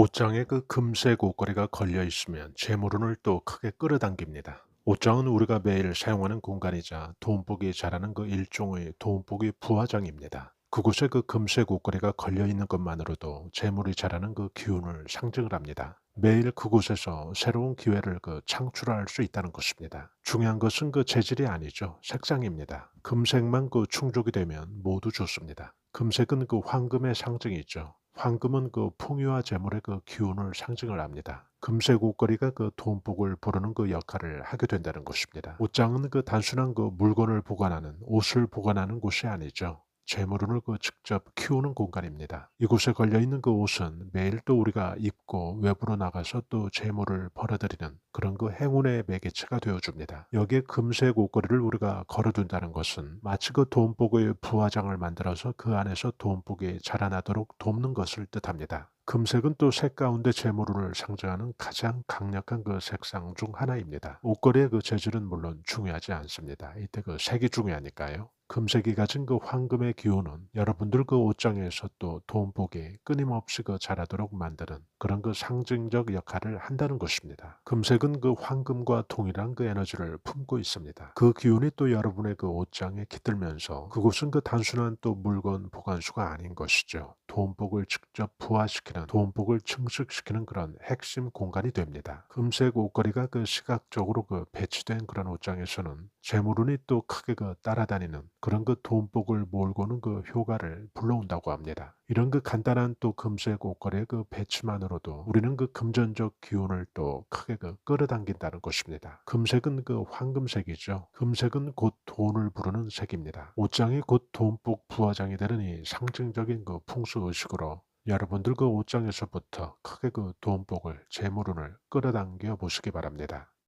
옷장에 그 금색 옷걸이가 걸려 있으면 재물운을 또 크게 끌어당깁니다. 옷장은 우리가 매일 사용하는 공간이자 돈복이 자라는 그 일종의 돈복의 부화장입니다. 그곳에 그 금색 옷걸이가 걸려 있는 것만으로도 재물이 자라는 그 기운을 상징을 합니다. 매일 그곳에서 새로운 기회를 그 창출할 수 있다는 것입니다. 중요한 것은 그 재질이 아니죠. 색상입니다. 금색만 그 충족이 되면 모두 좋습니다. 금색은 그 황금의 상징이죠. 황금은 그 풍요와 재물의 그 기운을 상징을 합니다. 금색 옷걸이가 그 돈복을 부르는 그 역할을 하게 된다는 것입니다. 옷장은 그 단순한 그 물건을 보관하는 옷을 보관하는 곳이 아니죠. 재물운을 그 직접 키우는 공간입니다. 이곳에 걸려 있는 그 옷은 매일 또 우리가 입고 외부로 나가서 또 재물을 벌어들이는 그런 그 행운의 매개체가 되어줍니다. 여기에 금색 옷걸이를 우리가 걸어둔다는 것은 마치 그 돈복의 부화장을 만들어서 그 안에서 돈복이 자라나도록 돕는 것을 뜻합니다. 금색은 또 색 가운데 재물운을 상징하는 가장 강력한 그 색상 중 하나입니다. 옷걸이의 그 재질은 물론 중요하지 않습니다. 이때 그 색이 중요하니까요. 금색이 가진 그 황금의 기운은 여러분들 그 옷장에서 또 돈복이 끊임없이 그 자라도록 만드는 그런 그 상징적 역할을 한다는 것입니다. 금색은 그 황금과 동일한 그 에너지를 품고 있습니다. 그 기운이 또 여러분의 그 옷장에 깃들면서 그곳은 그 단순한 또 물건 보관수가 아닌 것이죠. 돈복을 직접 부화시키는 돈복을 증식시키는 그런 핵심 공간이 됩니다. 금색 옷걸이가 그 시각적으로 그 배치된 그런 옷장에서는 재물운이 또 크게 그 따라다니는 그런 그 돈복을 몰고는 그 효과를 불러온다고 합니다. 이런 그 간단한 또 금색 옷걸이의 그 배치만으로도 우리는 그 금전적 기운을 또 크게 그 끌어당긴다는 것입니다. 금색은 그 황금색이죠. 금색은 곧 돈을 부르는 색입니다. 옷장이 곧 돈복 부화장이 되는 이 상징적인 그 풍수 의식으로 여러분들 그 옷장에서부터 크게 그 돈복을 재물운을 끌어당겨 보시기 바랍니다.